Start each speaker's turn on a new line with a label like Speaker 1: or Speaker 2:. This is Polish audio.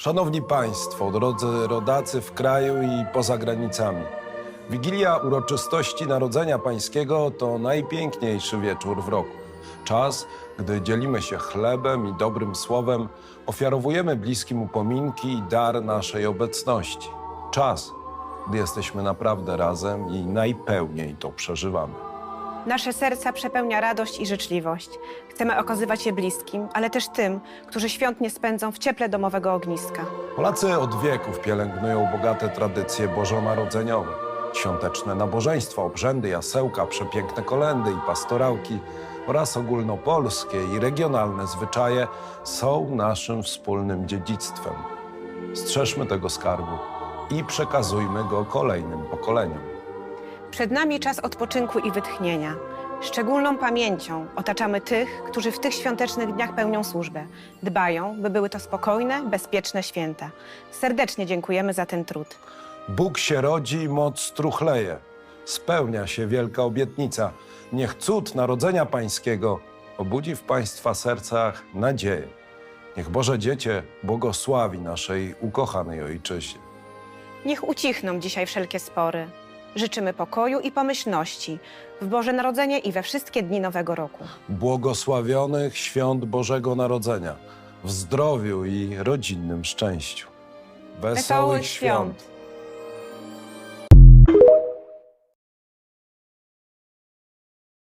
Speaker 1: Szanowni Państwo, drodzy rodacy w kraju i poza granicami. Wigilia uroczystości Narodzenia Pańskiego to najpiękniejszy wieczór w roku. Czas, gdy dzielimy się chlebem i dobrym słowem, ofiarowujemy bliskim upominki i dar naszej obecności. Czas, gdy jesteśmy naprawdę razem i najpełniej to przeżywamy.
Speaker 2: Nasze serca przepełnia radość i życzliwość. Chcemy okazywać je bliskim, ale też tym, którzy świąt nie spędzą w cieple domowego ogniska.
Speaker 1: Polacy od wieków pielęgnują bogate tradycje bożonarodzeniowe. Świąteczne nabożeństwa, obrzędy, jasełka, przepiękne kolendy i pastorałki oraz ogólnopolskie i regionalne zwyczaje są naszym wspólnym dziedzictwem. Strzeżmy tego skarbu i przekazujmy go kolejnym pokoleniom.
Speaker 2: Przed nami czas odpoczynku i wytchnienia. Szczególną pamięcią otaczamy tych, którzy w tych świątecznych dniach pełnią służbę. Dbają, by były to spokojne, bezpieczne święta. Serdecznie dziękujemy za ten trud.
Speaker 1: Bóg się rodzi i moc struchleje. Spełnia się wielka obietnica. Niech cud narodzenia Pańskiego obudzi w Państwa sercach nadzieję. Niech Boże Dziecię błogosławi naszej ukochanej Ojczyźnie.
Speaker 2: Niech ucichną dzisiaj wszelkie spory. Życzymy pokoju i pomyślności w Boże Narodzenie i we wszystkie dni Nowego Roku.
Speaker 1: Błogosławionych świąt Bożego Narodzenia, w zdrowiu i rodzinnym szczęściu.
Speaker 2: Wesołych świąt!